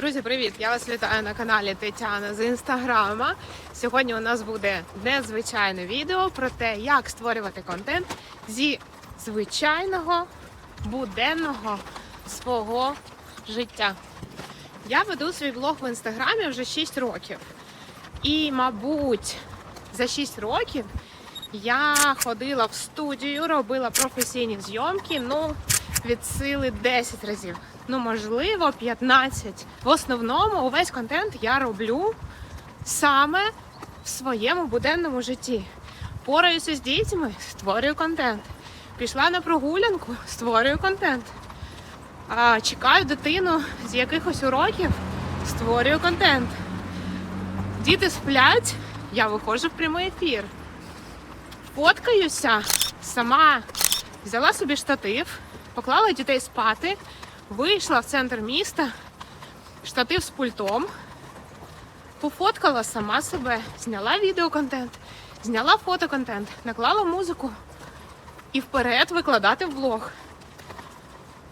Друзі, привіт! Я вас вітаю на каналі Тетяна з інстаграма. Сьогодні у нас буде незвичайне відео про те, як створювати контент зі звичайного буденного свого життя. Я веду свій блог в інстаграмі вже 6 років. І, мабуть, за 6 років я ходила в студію, робила професійні зйомки, ну, від сили 10 разів. Ну, можливо, 15. В основному увесь контент я роблю саме в своєму буденному житті. Пораюся з дітьми, створюю контент. Пішла на прогулянку, створюю контент. А, чекаю дитину з якихось уроків, створюю контент. Діти сплять, я виходжу в прямий ефір. Фоткаюся, сама взяла собі штатив, поклала дітей спати, вийшла в центр міста, штатив з пультом, пофоткала сама себе, зняла відеоконтент, зняла фотоконтент, наклала музику і вперед викладати в блог.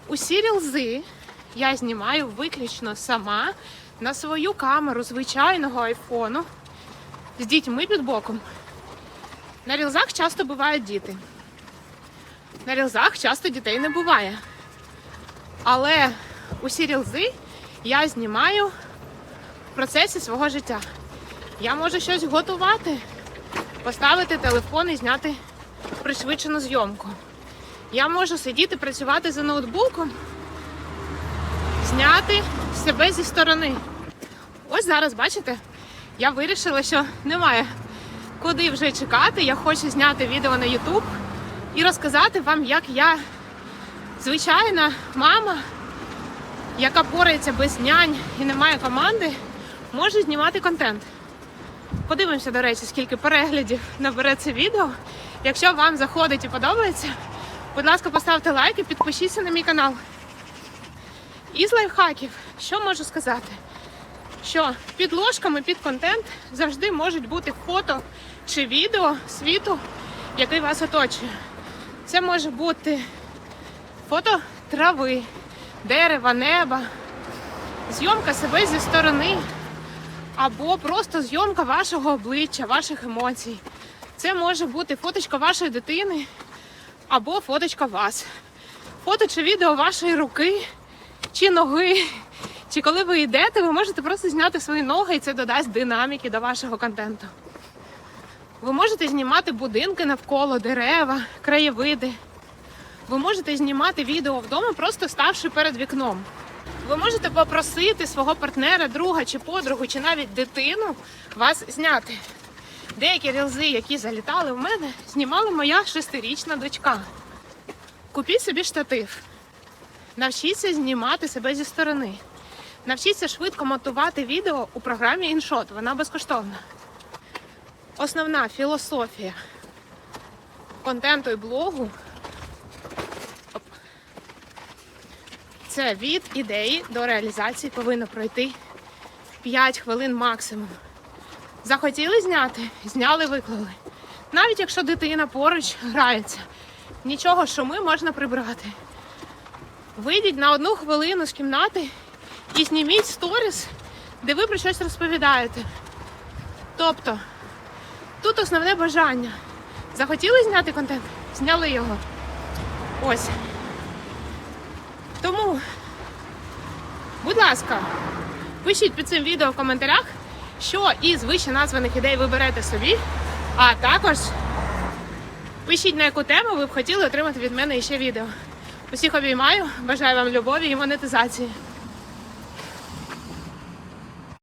Усі рілзи я знімаю виключно сама на свою камеру звичайного айфону з дітьми під боком. На рілзах часто бувають діти. На рілзах часто дітей не буває. Але усі рілзи я знімаю в процесі свого життя. Я можу щось готувати, поставити телефон і зняти пришвидшену зйомку. Я можу сидіти, працювати за ноутбуком, зняти себе зі сторони. Ось зараз, бачите, я вирішила, що немає куди вже чекати. Я хочу зняти відео на YouTube і розказати вам, як я, звичайна мама, яка порається без нянь і не має команди, може знімати контент. Подивимося, до речі, скільки переглядів набере це відео. Якщо вам заходить і подобається, будь ласка, поставте лайк і підпишіться на мій канал. Із лайфхаків, що можу сказати? Що підложками під контент завжди можуть бути фото чи відео світу, який вас оточує. Це може бути фото трави, дерева, неба, зйомка себе зі сторони, або просто зйомка вашого обличчя, ваших емоцій. Це може бути фоточка вашої дитини або фоточка вас. Фото чи відео вашої руки чи ноги. Чи коли ви йдете, ви можете просто зняти свої ноги, і це додасть динаміки до вашого контенту. Ви можете знімати будинки навколо, дерева, краєвиди. Ви можете знімати відео вдома, просто ставши перед вікном. Ви можете попросити свого партнера, друга чи подругу, чи навіть дитину вас зняти. Деякі рілзи, які залітали в мене, знімала моя шестирічна дочка. Купіть собі штатив. Навчіться знімати себе зі сторони. Навчіться швидко монтувати відео у програмі InShot. Вона безкоштовна. Основна філософія контенту і блогу це від ідеї до реалізації повинно пройти 5 хвилин максимум. Захотіли зняти, зняли, виклали. Навіть якщо дитина поруч грається, нічого шуми можна прибрати. Вийдіть на одну хвилину з кімнати і зніміть сторіс, де ви про щось розповідаєте. Тобто, тут основне бажання. Захотіли зняти контент? Зняли його. Ось. Тому, будь ласка, пишіть під цим відео в коментарях, що із вище названих ідей ви берете собі, а також пишіть на яку тему ви б хотіли отримати від мене ще відео. Усіх обіймаю, бажаю вам любові і монетизації.